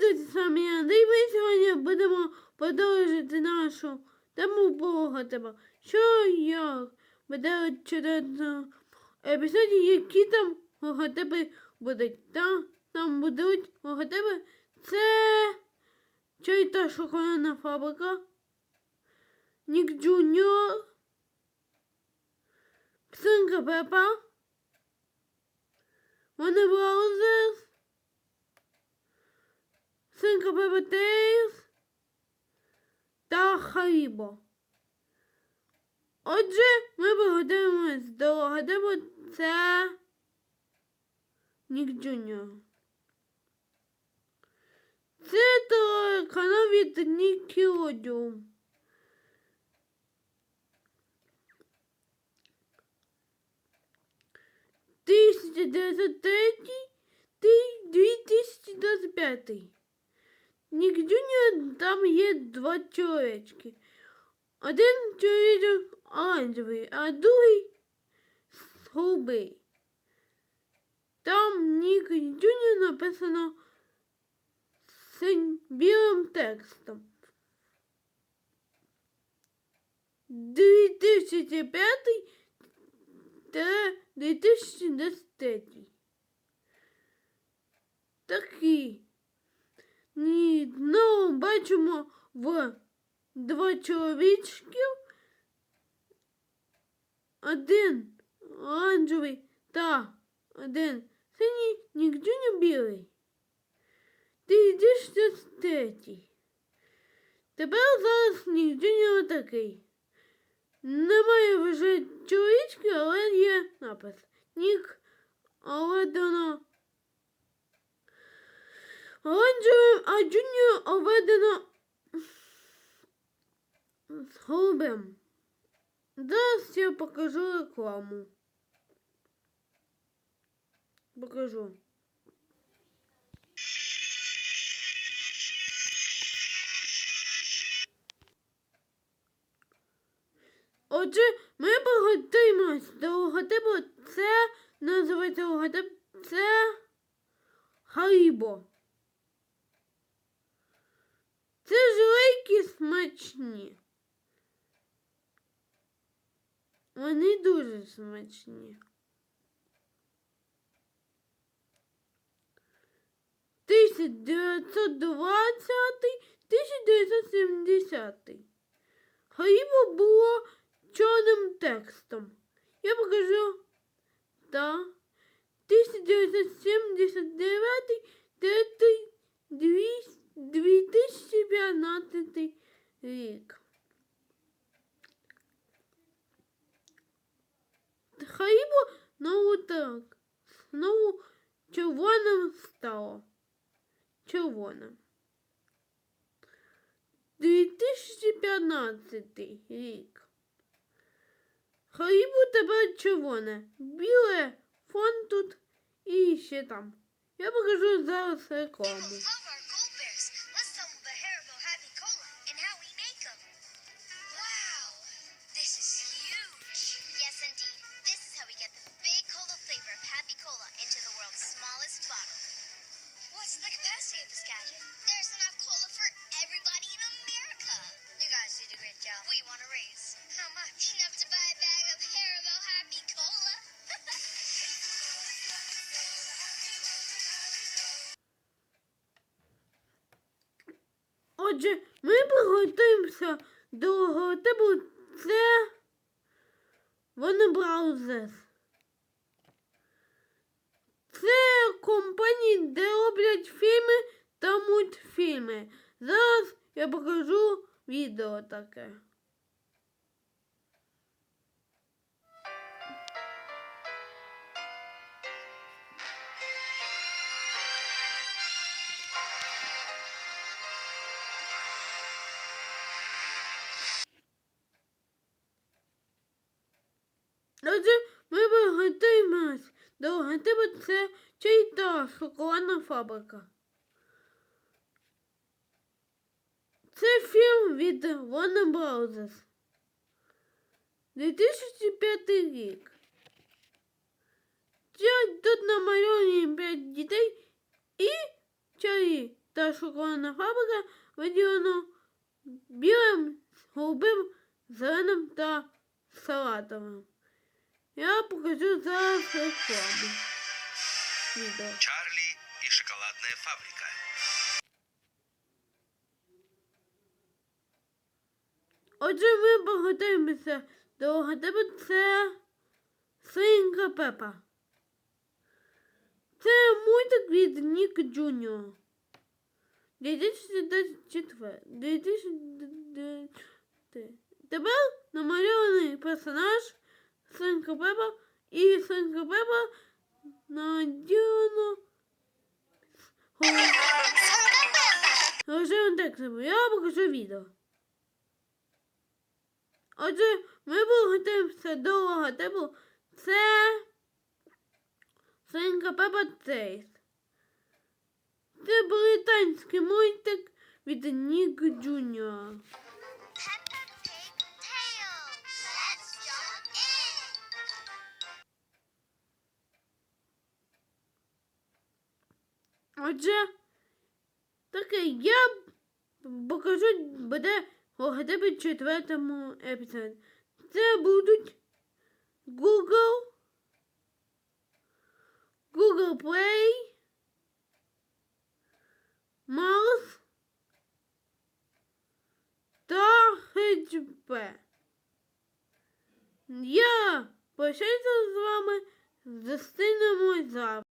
Привіт, з вами Андрій. Ми сьогодні будемо продовжити нашу тему богатимо. Що як буде чудесно епізоді, які там логотипи будуть. Там, там будуть логотипи. Це чай та шоколадна фабрика. Нік Джуніор. Псинка Пепа. Вони Браузерс. Синка Тейлз та Харібо. Отже, ми приготуємось до логотипу це Нік Джуніор. Це телеканал від Nickelodeon. Тисяча дев'ятсот третій, дві тисячі двадцять п'ятий. Джуніор там є два чоловічки. Один чоловічок оранжевий, а другий голубий. Там Джуніор написано білим текстом. 2005 та 2010. Такий. Бачимо в два чоловічків. Один оранжевий та один синій нігдюня білий. Ти йдеш третій. Тепер зараз нігдюня отакий. Немає вже чоловічки, але є напис. Нік, але воно оранжевим, а обведено з голубим. Зараз я покажу рекламу. Покажу. Отже, ми приготуємось до логотипу. Це називається логотип. Це Харібо. Це жилейки смачні. Вони дуже смачні. Тисяч дев'ятсот двадцятий, тисяч дев'ятсот сімдесятий. Харібо було чорним текстом. Я покажу. Да. 1979 2015 рік. Харібо знову так. Знову червоним стало. Червоним. 2015 рік. Харібо тепер червоне. Біле фон тут і ще там. Я покажу зараз рекламу. Отже, ми приготуємося до логотипу. Це Bros. Це компанії, де роблять фільми та мультфільми. Зараз я покажу відео таке. Отже, ми приготуємось до логотипу це чай та шоколадна фабрика. Це фільм від Warner Bros. 2005 рік. Тут намальовані 5 дітей і чаї та шоколадна фабрика виділено білим, голубим, зеленим та салатовим. Я покажу зараз рекламу. Відео. Чарли и шоколадная фабрика. Отже, ми приготуємося до логотипу. Це свинка Пепа. Це мультик від Нік Джуніор. 2024. 2024. Тепер намальований персонаж Свинка Пепа і Свинка Пепа наділено рожевим текстом. Я покажу відео. Отже, ми готуємося до логотипу. Це Свинка Пепа Трейс. Це британський мультик від Нік Джуніора. Отже, таке я покажу буде у четвертому епізоді. Це будуть Google, Google Play, Mouse та HP. Я прощаюся з вами. Зустрінемось завтра.